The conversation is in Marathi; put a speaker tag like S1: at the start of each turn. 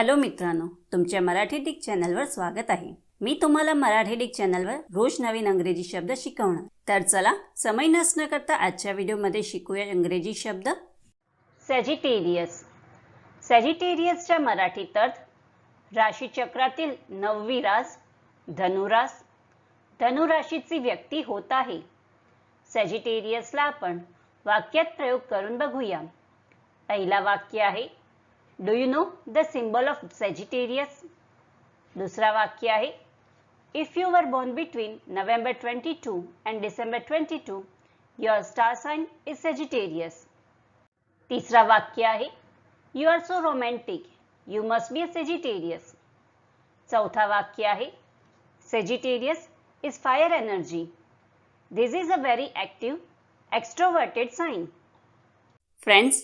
S1: हॅलो मित्रांनो तुमच्या मराठी डिक चॅनलवर स्वागत आहे. मी तुम्हाला मराठी डिक चॅनलवर रोज नवीन अंग्रेजी शब्द शिकवणार. तर चला समय नसणं करता आजच्या व्हिडिओमध्ये शिकूया इंग्रजी शब्द. सॅजिटेरियस सॅजिटेरियसच्या मराठीत अर्थ राशीचक्रातील नववी रास धनुरास. धनुराशीची व्यक्ती होत आहे. सॅजिटेरियसला आपण वाक्यात प्रयोग करून बघूया. पहिला वाक्य आहे do you know the symbol of Sagittarius दुसरा वाक्य आहे if you were born between November twenty two and December twenty two your star sign is Sagittarius तिसरा वाक्य आहे you are so romantic you must be a Sagittarius चौथा वाक्य आहे Sagittarius is fire energy this is a very active extroverted sign friends